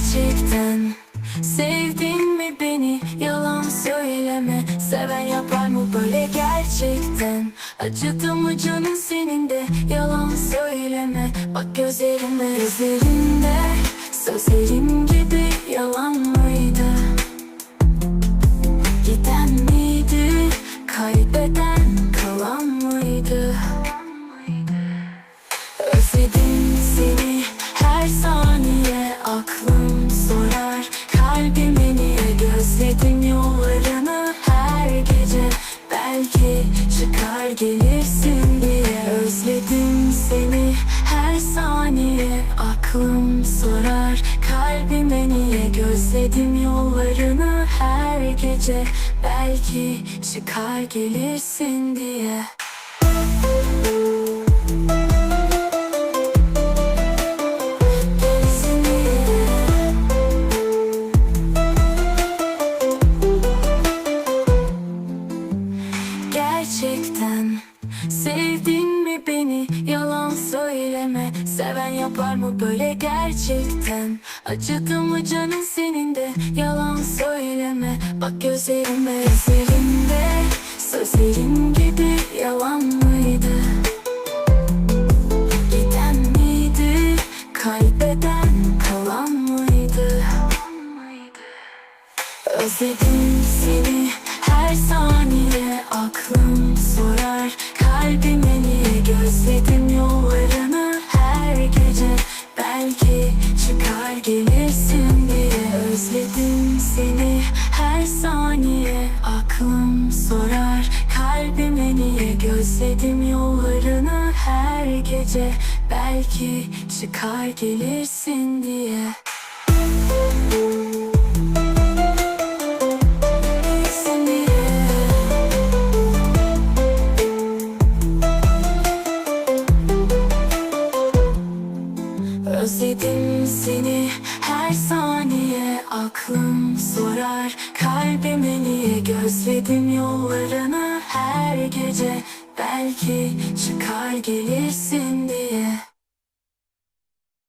gerçekten Sevdin mi beni? Yalan söyleme. Seven yapar mı böyle? Gerçekten Acıdı mı canın senin de? Yalan söyleme. Bak gözlerime gözlerinde. Sözlerim gibi yalan mıydı aklım sorar Kalbime niye gözledim yollarını? Her gece Belki çıkar gelirsin diye. Gerçekten sevdin mi beni? Yalan söyleme Seven yapar mı böyle gerçekten? Acıdı mı canın senin de yalan söyleme. Bak gözlerime üzerinde Sözlerin gibi yalan mıydı? Giden miydi kaybeden kalan mıydı? Özledim seni her saniye aklım gece Belki çıkar gelirsin diye. Özledim seni her saniye. Aklım sorar Kalbime niye? Gözledim yollarını her gece Belki çıkar gelirsin diye